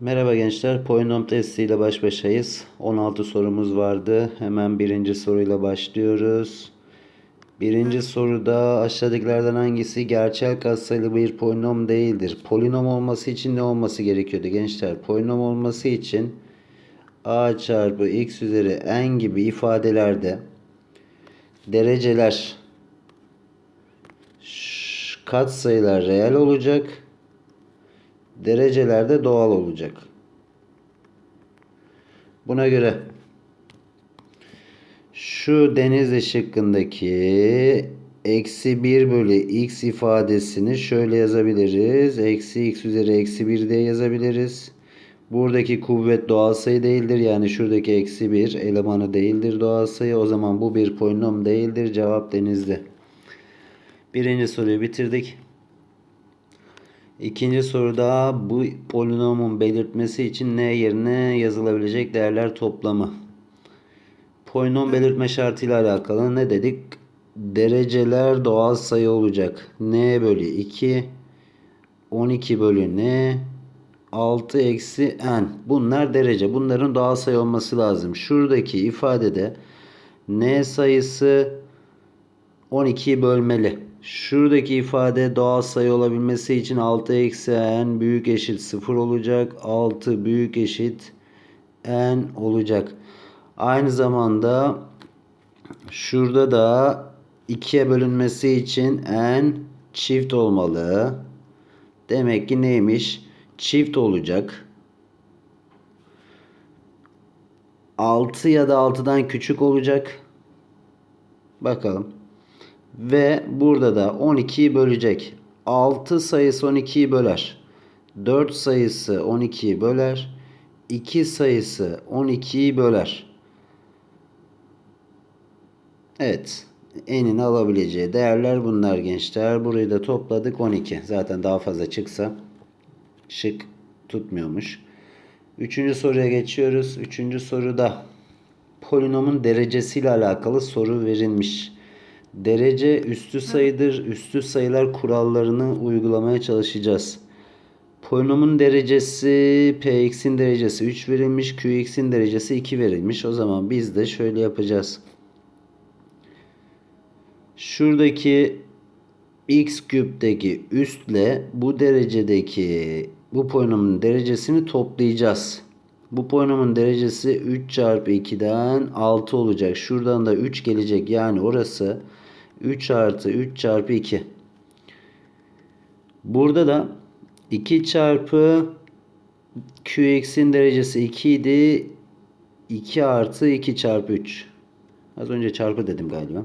Merhaba gençler, polinom testi ile baş başayız. 16 sorumuz vardı. Hemen birinci soruyla başlıyoruz. Birinci soruda aşağıdakilerden hangisi gerçel katsayılı bir polinom değildir? Polinom olması için ne olması gerekiyordu gençler? Polinom olması için a çarpı x üzeri n gibi ifadelerde dereceler katsayılar reel olacak derecelerde doğal olacak. Buna göre şu deniz şıkkındaki eksi 1 bölü x ifadesini şöyle yazabiliriz. Eksi x üzeri eksi 1 diye yazabiliriz. Buradaki kuvvet doğal sayı değildir. Yani şuradaki eksi 1 elemanı değildir doğal sayı. O zaman bu bir polinom değildir. Cevap denizli. Birinci soruyu bitirdik. İkinci soruda bu polinomun belirtmesi için n yerine yazılabilecek değerler toplamı. Polinom belirtme şartıyla alakalı ne dedik? Dereceler doğal sayı olacak. n bölü 2 12 bölü n 6 eksi n. Bunlar derece. Bunların doğal sayı olması lazım. Şuradaki ifadede n sayısı 12'yi bölmeli. Şuradaki ifade doğal sayı olabilmesi için 6 eksi n büyük eşit 0 olacak. 6 büyük eşit n olacak. Aynı zamanda şurada da 2'ye bölünmesi için n çift olmalı. Demek ki neymiş? Çift olacak. 6 ya da 6'dan küçük olacak. Bakalım. Ve burada da 12'yi bölecek. 6 sayısı 12'yi böler. 4 sayısı 12'yi böler. 2 sayısı 12'yi böler. Evet. En'in alabileceği değerler bunlar gençler. Burayı da topladık 12. Zaten daha fazla çıksa şık tutmuyormuş. Üçüncü soruya geçiyoruz. Üçüncü soruda polinomun derecesiyle alakalı soru verilmiş. Derece üstü sayıdır. Üstü sayılar kurallarını uygulamaya çalışacağız. Polinomun derecesi px'in derecesi 3 verilmiş. qx'in derecesi 2 verilmiş. O zaman biz de şöyle yapacağız. Şuradaki x küpteki üstle bu derecedeki bu polinomun derecesini toplayacağız. Bu polinomun derecesi 3 çarpı 2'den 6 olacak. Şuradan da 3 gelecek. Yani orası 3 artı 3 çarpı 2. Burada da 2 çarpı qx'in derecesi 2 idi. 2 artı 2 çarpı 3. Az önce çarpı dedim galiba.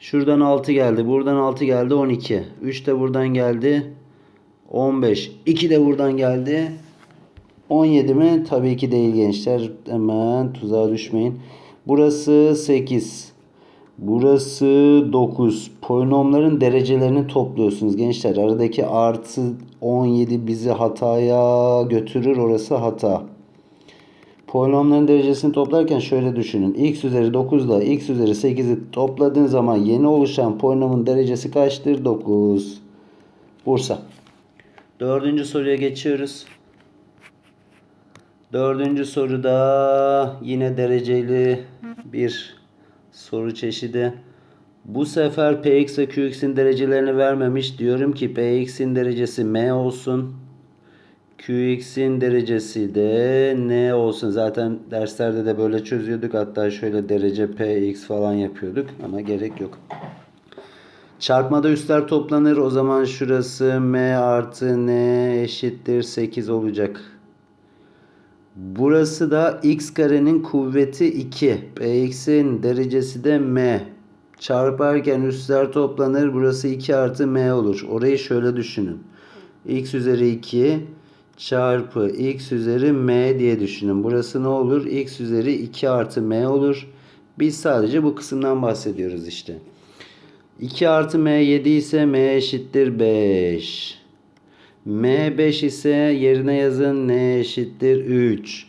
Şuradan 6 geldi. Buradan 6 geldi 12. 3 de buradan geldi. 15. 2 de buradan geldi. 17 mi? Tabii ki değil gençler. Hemen tuzağa düşmeyin. Burası 8. Burası 9. Polinomların derecelerini topluyorsunuz gençler. Aradaki artı 17 bizi hataya götürür. Orası hata. Polinomların derecesini toplarken şöyle düşünün. x üzeri 9 ile x üzeri 8'i topladığın zaman yeni oluşan polinomun derecesi kaçtır? 9. Bursa. Dördüncü soruya geçiyoruz. Dördüncü soruda yine dereceli bir soru çeşidi. Bu sefer px ve qx'in derecelerini vermemiş. Diyorum ki px'in derecesi m olsun. qx'in derecesi de n olsun. Zaten derslerde de böyle çözüyorduk. Hatta şöyle derece px falan yapıyorduk ama gerek yok. Çarpmada üstler toplanır. O zaman şurası m artı n eşittir 8 olacak. Burası da x karenin kuvveti 2. px'in derecesi de m. Çarparken üstler toplanır. Burası 2 artı m olur. Orayı şöyle düşünün. x üzeri 2 çarpı x üzeri m diye düşünün. Burası ne olur? x üzeri 2 artı m olur. Biz sadece bu kısımdan bahsediyoruz işte. 2 artı m 7 ise m eşittir 5. m 5 ise yerine yazın n eşittir 3.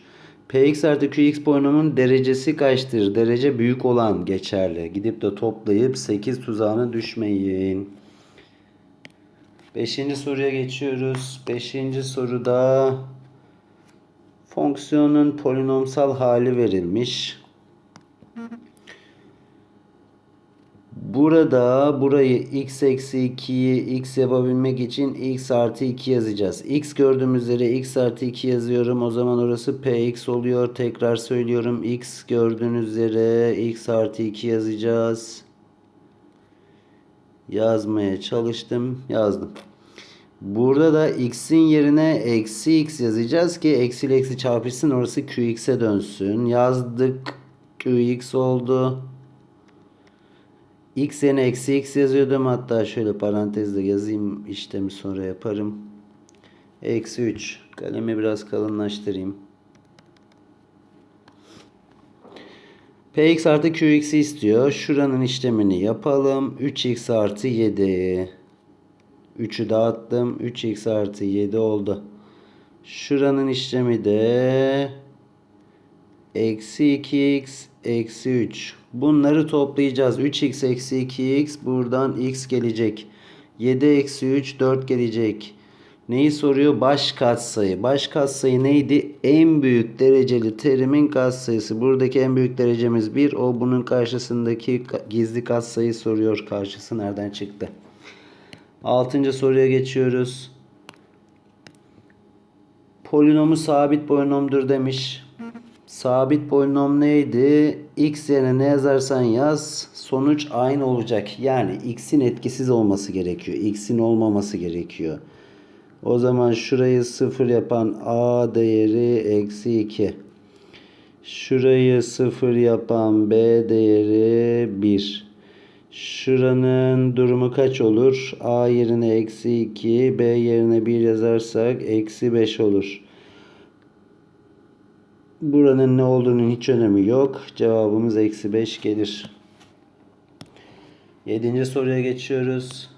px artı qx polinomun derecesi kaçtır? Derece büyük olan geçerli. Gidip de toplayıp 8 tuzağına düşmeyin. Beşinci soruya geçiyoruz. Beşinci soruda Fonksiyonun polinomsal hali verilmiş. Burada burayı x eksi 2'yi x yapabilmek için x artı 2 yazacağız. x gördüğümüz yere x artı 2 yazıyorum. O zaman orası px oluyor. Tekrar söylüyorum. x gördüğünüz yere x artı 2 yazacağız. Yazmaya çalıştım. Yazdım. Burada da x'in yerine eksi x yazacağız ki eksi ile eksi çarpışsın. Orası qx'e dönsün. Yazdık. qx oldu. X yerine eksi x yazıyordum. Hatta şöyle parantezle yazayım. işlemi sonra yaparım. Eksi 3. Kalemi biraz kalınlaştırayım. Px artı qx'i istiyor. Şuranın işlemini yapalım. 3x artı 7. 3'ü dağıttım. 3x artı 7 oldu. Şuranın işlemi de eksi 2x eksi 3. Bunları toplayacağız. 3x eksi 2x buradan x gelecek. 7 eksi 3 4 gelecek. Neyi soruyor? Baş katsayı. Baş katsayı neydi? En büyük dereceli terimin katsayısı. Buradaki en büyük derecemiz 1. O bunun karşısındaki gizli katsayı soruyor. Karşısı nereden çıktı? Altıncı soruya geçiyoruz. Polinomu sabit polinomdur demiş. Sabit polinom neydi? X yerine ne yazarsan yaz sonuç aynı olacak. Yani x'in etkisiz olması gerekiyor. x'in olmaması gerekiyor. O zaman şurayı sıfır yapan a değeri eksi 2. Şurayı sıfır yapan b değeri 1. Şuranın durumu kaç olur? A yerine eksi 2, B yerine 1 yazarsak eksi 5 olur. Buranın ne olduğunun hiç önemi yok. Cevabımız eksi 5 gelir. Yedinci soruya geçiyoruz.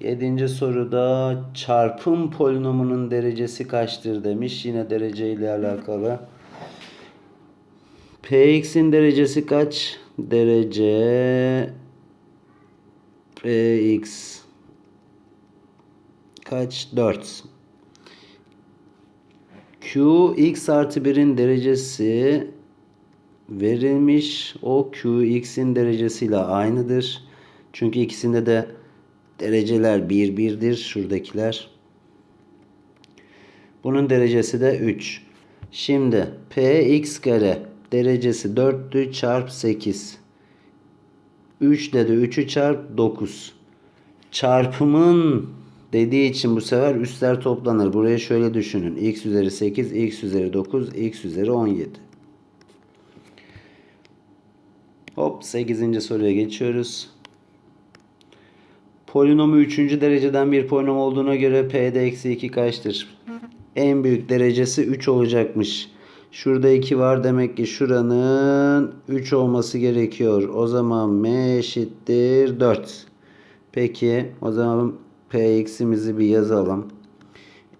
Yedinci soruda çarpım polinomunun derecesi kaçtır demiş. Yine derece ile alakalı. Px'in derecesi kaç? Derece Px kaç? 4. Q x artı 1'in derecesi verilmiş. O Q x'in derecesiyle aynıdır. Çünkü ikisinde de dereceler 1 bir, 1'dir. Şuradakiler. Bunun derecesi de 3. Şimdi px kare derecesi 4'tü çarp 8. 3 dedi 3'ü çarp 9. Çarpımın dediği için bu sefer üstler toplanır. Buraya şöyle düşünün. x üzeri 8, x üzeri 9, x üzeri 17. Hop 8. soruya geçiyoruz. Polinomu 3. dereceden bir polinom olduğuna göre p'de eksi 2 kaçtır? En büyük derecesi 3 olacakmış. Şurada 2 var demek ki şuranın 3 olması gerekiyor. O zaman m eşittir 4. Peki o zaman px'imizi bir yazalım.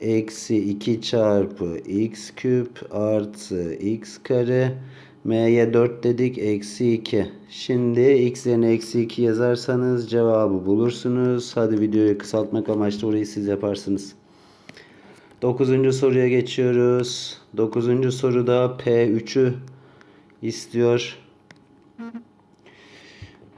Eksi 2 çarpı x küp artı x kare. M'ye 4 dedik. Eksi 2. Şimdi x yerine eksi 2 yazarsanız cevabı bulursunuz. Hadi videoyu kısaltmak amaçlı orayı siz yaparsınız. 9. soruya geçiyoruz. 9. soruda P3'ü istiyor.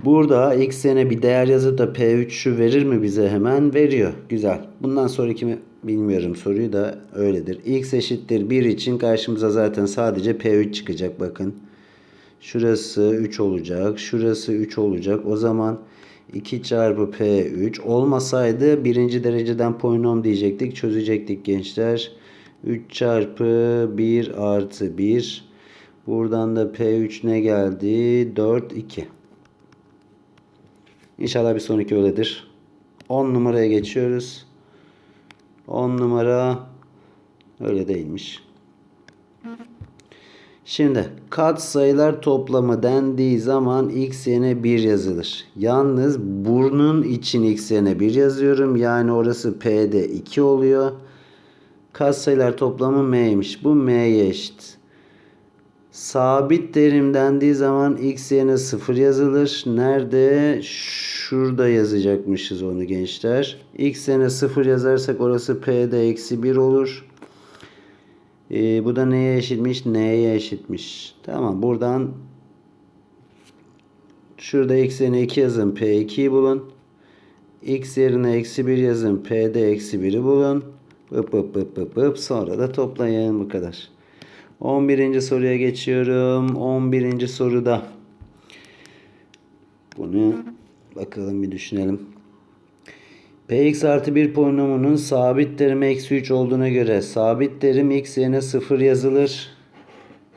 Burada x yerine bir değer yazıp da P3'ü verir mi bize hemen? Veriyor. Güzel. Bundan sonraki mi bilmiyorum soruyu da öyledir. x eşittir 1 için karşımıza zaten sadece P3 çıkacak bakın. Şurası 3 olacak. Şurası 3 olacak. O zaman 2 çarpı P3 olmasaydı birinci dereceden polinom diyecektik. Çözecektik gençler. 3 çarpı 1 artı 1. Buradan da P3 ne geldi? 4, 2. İnşallah bir sonraki öyledir. 10 numaraya geçiyoruz. 10 numara öyle değilmiş. Şimdi kat sayılar toplamı dendiği zaman x yerine 1 yazılır. Yalnız burnun için x yerine 1 yazıyorum. Yani orası p'de 2 oluyor. Kat sayılar toplamı m'ymiş. Bu m'ye eşit. Sabit terim dendiği zaman x yerine 0 yazılır. Nerede? Şurada yazacakmışız onu gençler. x yerine 0 yazarsak orası p'de eksi 1 olur. Ee, bu da neye eşitmiş? N'ye eşitmiş. Tamam buradan şurada x yerine 2 yazın. P2'yi bulun. X yerine eksi 1 yazın. P'de eksi 1'i bulun. Pıp pıp pıp pıp pıp. Sonra da toplayın. Bu kadar. 11. soruya geçiyorum. 11. soruda. Bunu bakalım bir düşünelim. Px artı 1 polinomunun sabit terimi eksi 3 olduğuna göre sabit terim x yerine 0 yazılır.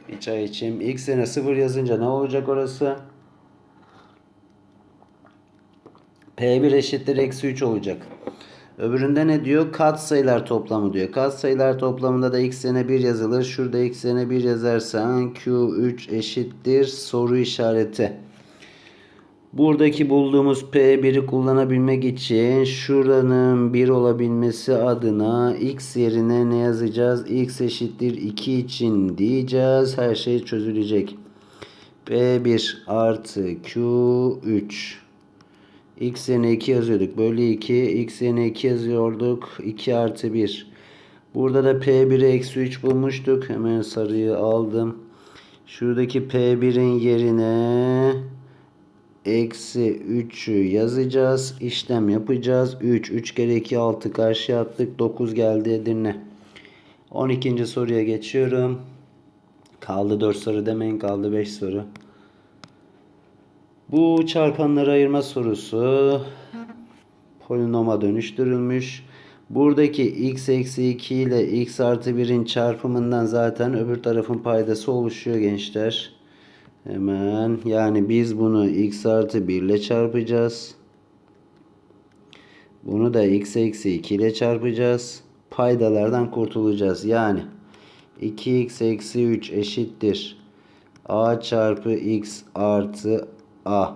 Bir çay içeyim. x yerine 0 yazınca ne olacak orası? P1 eşittir eksi 3 olacak. Öbüründe ne diyor? Kat sayılar toplamı diyor. Kat sayılar toplamında da x yerine 1 yazılır. Şurada x yerine 1 yazarsan Q3 eşittir soru işareti. Buradaki bulduğumuz P1'i kullanabilmek için şuranın 1 olabilmesi adına x yerine ne yazacağız? x eşittir 2 için diyeceğiz. Her şey çözülecek. P1 artı Q3 x yerine 2 yazıyorduk. Bölü 2. x yerine 2 yazıyorduk. 2 artı 1. Burada da P1'i eksi 3 bulmuştuk. Hemen sarıyı aldım. Şuradaki P1'in yerine eksi 3'ü yazacağız. İşlem yapacağız. 3. 3 kere 2 6 karşıya attık. 9 geldi Edirne. 12. soruya geçiyorum. Kaldı 4 soru demeyin. Kaldı 5 soru. Bu çarpanları ayırma sorusu polinoma dönüştürülmüş. Buradaki x eksi 2 ile x artı 1'in çarpımından zaten öbür tarafın paydası oluşuyor gençler. Hemen yani biz bunu x artı 1 ile çarpacağız. Bunu da x eksi 2 ile çarpacağız. Paydalardan kurtulacağız. Yani 2x eksi 3 eşittir. a çarpı x artı a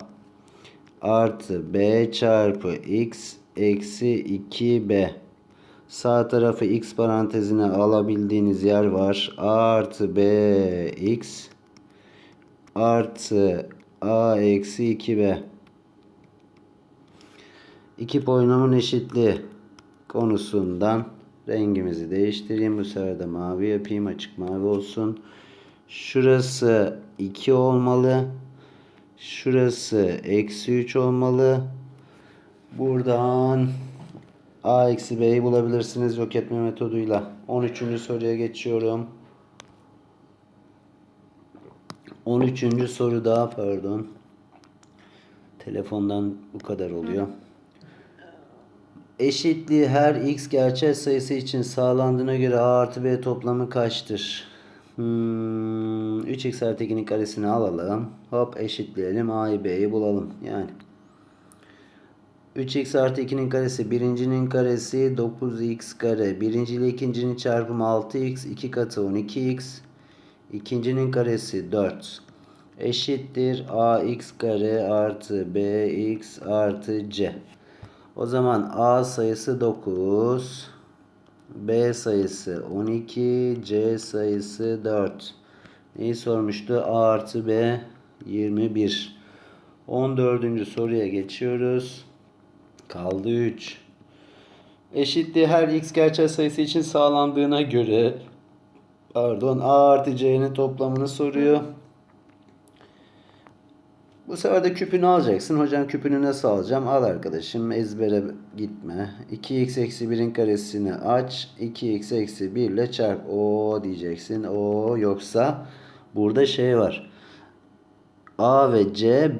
artı b çarpı x eksi 2b. Sağ tarafı x parantezine alabildiğiniz yer var. a artı b x artı a eksi 2b. İki polinomun eşitliği konusundan rengimizi değiştireyim. Bu sefer de mavi yapayım. Açık mavi olsun. Şurası 2 olmalı. Şurası eksi 3 olmalı. Buradan a eksi b'yi bulabilirsiniz yok etme metoduyla. 13. soruya geçiyorum. 13. soruda pardon. Telefondan bu kadar oluyor. Eşitliği her x gerçel sayısı için sağlandığına göre a artı b toplamı kaçtır? Hmm, 3x artı 2'nin karesini alalım. Hop eşitleyelim. a'yı b'yi bulalım. Yani 3x artı 2'nin karesi birincinin karesi 9x kare. Birinci ile ikincinin çarpımı 6x. 2 katı 12x. İkincinin karesi 4. Eşittir ax kare artı bx artı c. O zaman a sayısı 9. B sayısı 12, C sayısı 4. Neyi sormuştu? A artı B 21. 14. soruya geçiyoruz. Kaldı 3. Eşitliği her x gerçel sayısı için sağlandığına göre pardon A artı C'nin toplamını soruyor. Bu sefer de küpünü alacaksın. Hocam küpünü nasıl alacağım? Al arkadaşım ezbere gitme. 2x eksi 1'in karesini aç. 2x eksi 1 ile çarp. O diyeceksin. O yoksa burada şey var. A ve C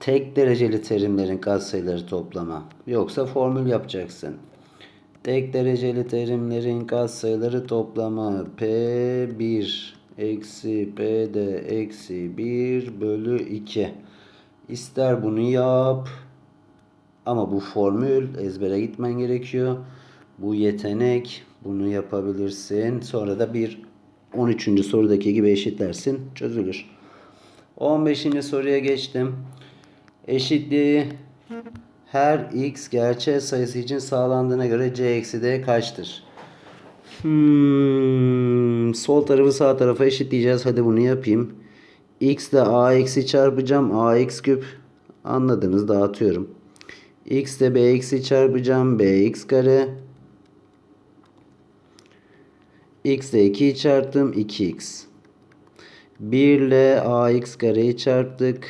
tek dereceli terimlerin katsayıları toplama. Yoksa formül yapacaksın. Tek dereceli terimlerin katsayıları toplama. P1 eksi PD eksi 1 bölü 2. İster bunu yap. Ama bu formül ezbere gitmen gerekiyor. Bu yetenek. Bunu yapabilirsin. Sonra da bir 13. sorudaki gibi eşitlersin. Çözülür. 15. soruya geçtim. Eşitliği her x gerçel sayısı için sağlandığına göre c eksi d kaçtır? Hmm, sol tarafı sağ tarafa eşitleyeceğiz. Hadi bunu yapayım x ile a eksi çarpacağım. ax küp. Anladınız dağıtıyorum. x ile b eksi çarpacağım. bx kare. x ile 2'yi çarptım 2x. 1 ile ax kareyi çarptık.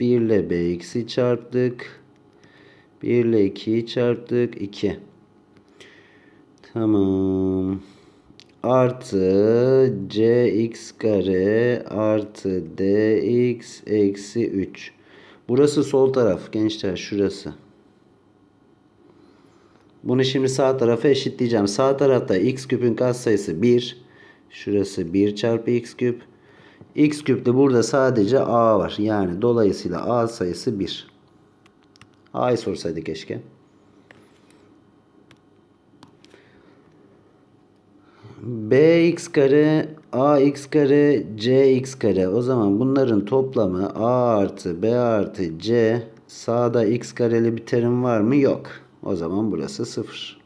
1 ile bx'i çarptık. 1 ile 2'yi çarptık. 2. Tamam. Artı cx kare artı dx eksi 3. Burası sol taraf gençler şurası. Bunu şimdi sağ tarafa eşitleyeceğim. Sağ tarafta x küpün katsayısı 1. Şurası 1 çarpı x küp. x küpte burada sadece a var. Yani dolayısıyla a sayısı 1. a'yı sorsaydı keşke. Bx kare ax kare cx kare. O zaman bunların toplamı a artı b artı c sağda x kareli bir terim var mı? Yok. O zaman burası 0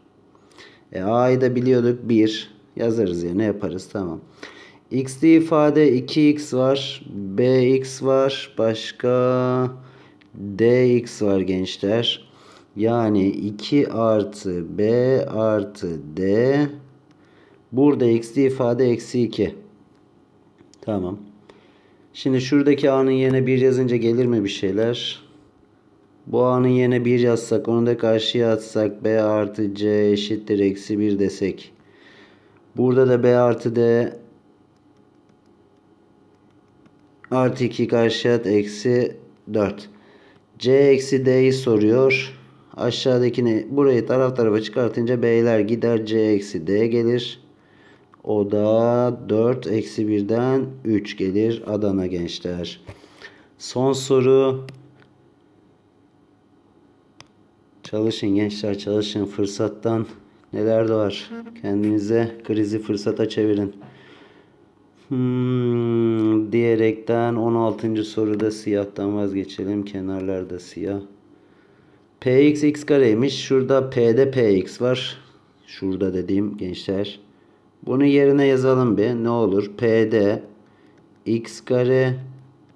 e, a'yı da biliyorduk. 1 yazarız yerine yaparız. Tamam. X'li ifade 2x var bx var başka dx var gençler. Yani 2 artı b artı d Burada x'li ifade eksi 2. Tamam. Şimdi şuradaki a'nın yerine 1 yazınca gelir mi bir şeyler? Bu a'nın yerine 1 yazsak onu da karşıya atsak b artı c eşittir eksi 1 desek. Burada da b artı d artı 2 karşıya at eksi 4. c eksi d'yi soruyor. Aşağıdakini burayı taraf tarafa çıkartınca b'ler gider c eksi d gelir. O da 4 eksi 1'den 3 gelir Adana gençler. Son soru. Çalışın gençler çalışın. Fırsattan neler doğar. Kendinize krizi fırsata çevirin. Hmm, diyerekten 16. soruda siyahtan vazgeçelim. Kenarlarda siyah. Px x kareymiş. Şurada P'de Px var. Şurada dediğim gençler. Bunu yerine yazalım bir. Ne olur? P'de x kare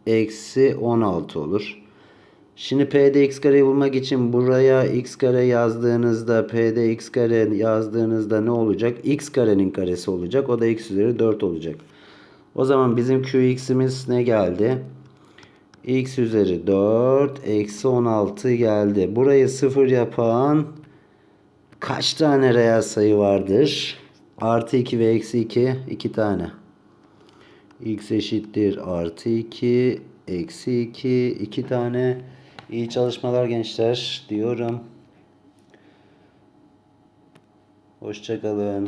eksi 16 olur. Şimdi P'de x kareyi bulmak için buraya x kare yazdığınızda P'de x kare yazdığınızda ne olacak? x karenin karesi olacak. O da x üzeri 4 olacak. O zaman bizim qx'imiz ne geldi? x üzeri 4 eksi 16 geldi. Burayı 0 yapan kaç tane reel sayı vardır? Artı 2 ve eksi 2 2 tane. X eşittir artı 2 eksi 2 2 tane. İyi çalışmalar gençler diyorum. Hoşçakalın.